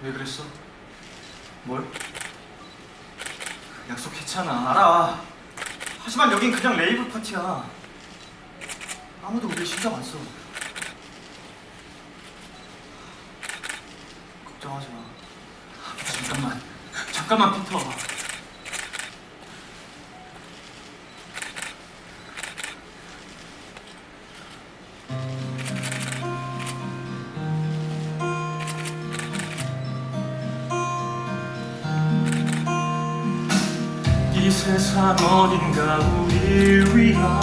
그랬어? 뭘? 약속했잖아. 알아. 하지만 여긴 그냥 레이브 파티야. 아무도 우리 신경 안 써. 걱정하지 마. 잠깐만. 잠깐만 피터. 이 세상 어딘가 우릴 위한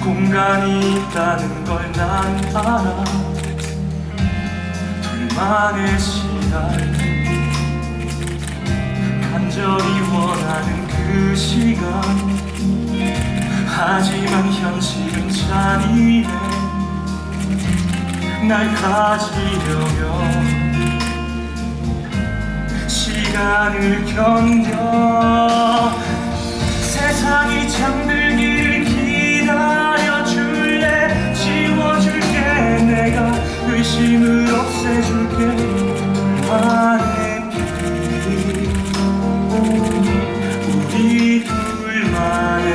공간이 있다는 걸 난 알아. 둘만의 시간. 간절히 원하는 그 시간. 하지만 현실은 잔인해. 날 가지려면 시간을 견뎌. 세상이 잠들기를 기다려줄래? 지워줄게 내가. 의심을 없애줄게. 둘만의 빛 우리 둘만의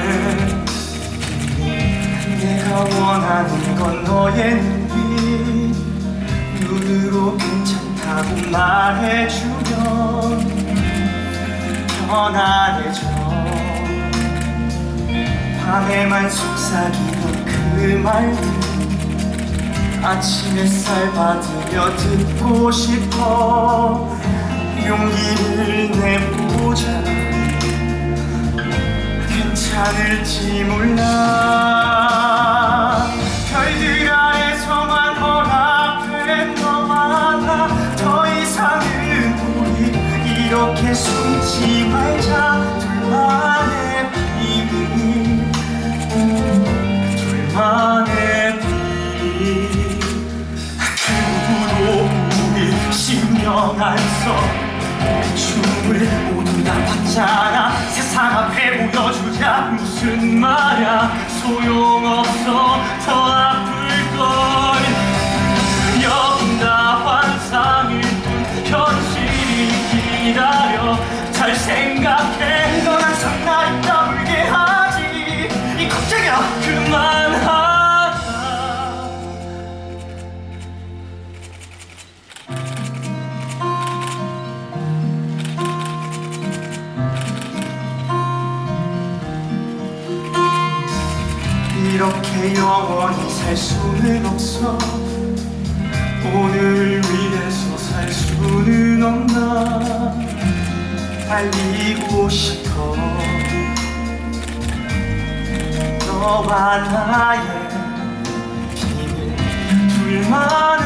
내가 원하는 건 너의 눈빛. 눈으로 괜찮다 고 말해주면 편안해져 밤에만 속삭이던 그 말들 아침 햇살 받으며 듣고 싶어. 용기를 내보자. 괜찮을지 몰라 이렇게 숨지 말자. 둘만의 비밀 둘만의 빛 누구도 우리 신경 안써 춤을 모두 다 봤잖아. 세상 앞에 보여주자. 무슨 말야. 소용없어. 더 아플 걸 생각해. 넌 항상 날 떠올게 하지. 이 걱정이야. 그만하자 이렇게 영원히 살 수는 없어. 오늘을 위해서 살 수는 없나 달리고 싶어. 너와 나의 비밀 둘만의